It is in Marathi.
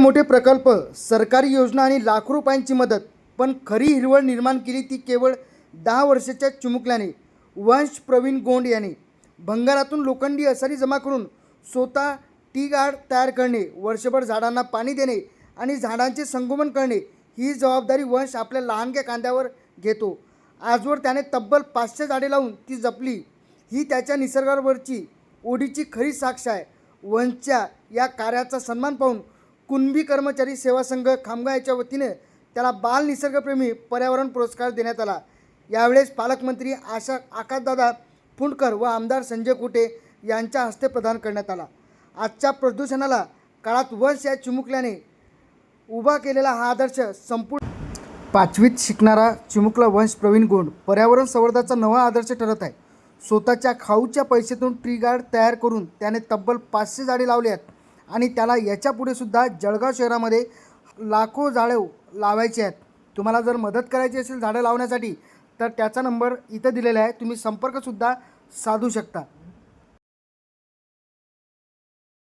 मोठे प्रकल्प सरकारी योजना आणि लाखो रुपयांची मदत. पण खरी हिरवळ निर्माण केली ती केवळ दहा वर्षाच्या चिमुकल्याने. वंश प्रवीण गोंड याने. भंगारातून लोखंडी असारी जमा करून स्वतः टी गार्ड तयार करणे वर्षभर झाडांना पाणी देणे आणि झाडांचे संगोपन करणे ही जबाबदारी वंश आपल्या लहानक्या कांद्यावर घेतो. आजवर त्याने तब्बल पाचशे झाडे लावून ती जपली. ही त्याच्या निसर्गावरची ओढीची खरी साक्ष आहे. वंशच्या या कार्याचा सन्मान पाहून कुणबी कर्मचारी सेवा संघ खामगाव याच्या वतीने त्याला बाल निसर्गप्रेमी पर्यावरण पुरस्कार देण्यात आला. यावेळेस पालकमंत्री आशा आकाशदादा फुंडकर व आमदार संजय कुटे यांच्या हस्ते प्रदान करण्यात आला. आजच्या प्रदूषणाला काळात वंश या चिमुकल्याने उभा केलेला हा आदर्श संपूर्ण पाचवीत शिकणारा चिमुकला वंश प्रवीण गोंड पर्यावरण संवर्धाचा नवा आदर्श ठरत आहे. स्वतःच्या खाऊच्या पैशातून ट्री गार्ड तयार करून त्याने तब्बल पाचशे झाडे लावली आहेत. आणि त्याला याच्यापुढे सुद्धा जळगाव शहरामध्ये लाखो झाडं लावायची आहेत. तुम्हाला जर मदत करायची असेल झाडं लावण्यासाठी तर त्याचा नंबर इथं दिलेला आहे. तुम्ही संपर्कसुद्धा साधू शकता.